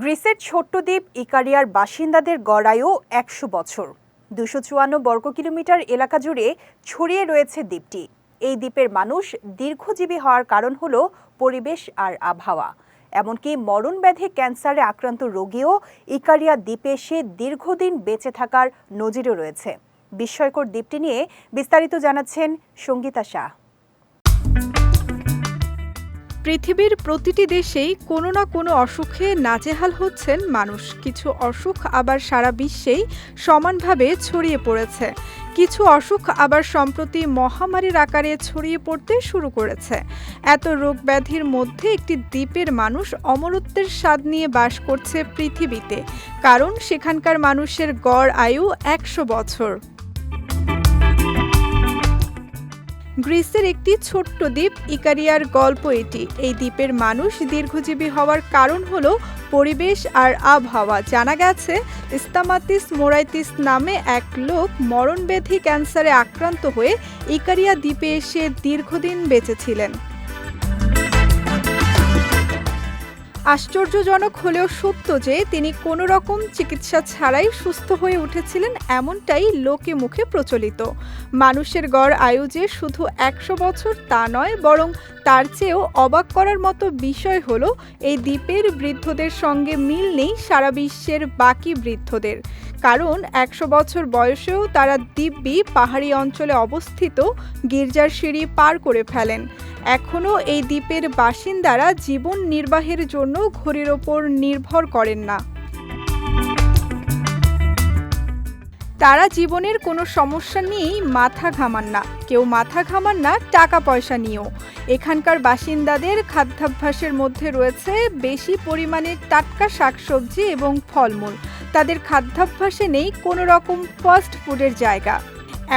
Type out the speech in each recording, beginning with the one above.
গ্রিসের ছোট্ট দ্বীপ ইকারিয়ার বাসিন্দাদের গড়ায়ও একশো বছর। দুশো চুয়ান্ন বর্গ কিলোমিটার এলাকা জুড়ে ছড়িয়ে রয়েছে দ্বীপটি। এই দ্বীপের মানুষ দীর্ঘজীবী হওয়ার কারণ হল পরিবেশ আর আবহাওয়া। এমনকি মরণ ব্যাধি ক্যান্সারে আক্রান্ত রোগীও ইকারিয়া দ্বীপে এসে দীর্ঘদিন বেঁচে থাকার নজিরও রয়েছে। বিস্ময়কর দ্বীপটি নিয়ে বিস্তারিত জানাচ্ছেন সঙ্গীতা শাহ। পৃথিবীর প্রতিটি দেশেই কোনো না কোনো অসুখে নাজেহাল হচ্ছেন মানুষ। কিছু অসুখ আবার সারা বিশ্বেই সমানভাবে ছড়িয়ে পড়েছে। কিছু অসুখ আবার সম্প্রতি মহামারীর আকারে ছড়িয়ে পড়তে শুরু করেছে। এত রোগ ব্যাধির মধ্যে একটি দ্বীপের মানুষ অমরত্বের স্বাদ নিয়ে বাস করছে পৃথিবীতে। কারণ সেখানকার মানুষের গড় আয়ু একশো বছর। গ্রিসের একটি ছোট্ট দ্বীপ ইকারিয়ার গল্প এটি। এই দ্বীপের মানুষ দীর্ঘজীবী হওয়ার কারণ হল পরিবেশ আর আবহাওয়া। জানা গেছে ইস্তামাতিস মোরাইতিস নামে এক লোক মরণব্যাধি ক্যান্সারে আক্রান্ত হয়ে ইকারিয়া দ্বীপে এসে দীর্ঘদিন বেঁচেছিলেন আশ্চর্যজনক হলেও সত্য যে তিনি কোনো রকম চিকিৎসা ছাড়াই সুস্থ হয়ে উঠেছিলেন এমনটাই লোকে মুখে প্রচলিত। মানুষের গড় আয়ু যে শুধু একশো বছর তা নয়, বরং তার চেয়েও অবাক করার মতো বিষয় হলো এই দ্বীপের বৃদ্ধদের সঙ্গে মিল নেই সারা বিশ্বের বাকি বৃদ্ধদের। কারণ একশো বছর বয়সেও তারা দিব্যি পাহাড়ি অঞ্চলে অবস্থিত গির্জার সিঁড়ি পার করে ফেলেন। এখনও এই দ্বীপের বাসিন্দারা জীবন নির্বাহের জন্য ঘড়ির ওপর নির্ভর করেন না। তারা জীবনের কোনো সমস্যা নিয়েই মাথা ঘামান না। কেউ মাথা ঘামান না, টাকা পয়সা নিয়েও। এখানকার বাসিন্দাদের খাদ্যাভ্যাসের মধ্যে রয়েছে বেশি পরিমাণে টাটকা শাকসবজি এবং ফলমূল। তাদের খাদ্যাভ্যাসে নেই কোনো রকম ফাস্ট ফুডের জায়গা।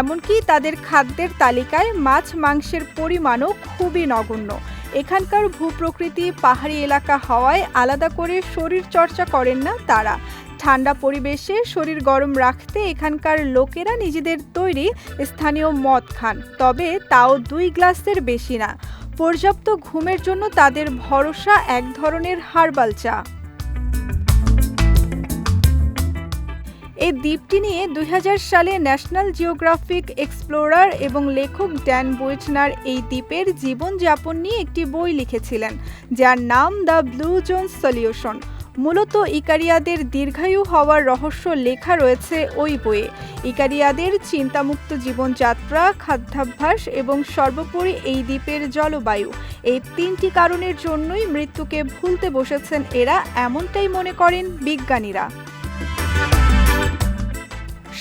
এমনকি তাদের খাদ্যের তালিকায় মাছ মাংসের পরিমাণও খুবই নগণ্য। এখানকার ভূপ্রকৃতি, পাহাড়ি এলাকা হওয়ায় আলাদা করে শরীর চর্চা করেন না তারা। ঠান্ডা পরিবেশে শরীর গরম রাখতে এখানকার লোকেরা নিজেদের তৈরি স্থানীয় মদ খান, তবে তাও দুই গ্লাসের বেশি না। পর্যাপ্ত ঘুমের জন্য তাদের ভরসা এক ধরনের হার্বাল চা। এই দ্বীপটি নিয়ে দুই হাজার সালে ন্যাশনাল জিওগ্রাফিক এক্সপ্লোরার এবং লেখক ড্যান বুইটনার এই দ্বীপের জীবনযাপন নিয়ে একটি বই লিখেছিলেন, যার নাম দ্য ব্লু জোন সলিউশন। মূলত ইকারিয়াদের দীর্ঘায়ু হওয়ার রহস্য লেখা রয়েছে ওই বইয়ে। ইকারিয়াদের চিন্তামুক্ত জীবনযাত্রা, খাদ্যাভ্যাস এবং সর্বোপরি এই দ্বীপের জলবায়ু, এই তিনটি কারণের জন্যই মৃত্যুকে ভুলতে বসেছেন এরা, এমনটাই মনে করেন বিজ্ঞানীরা।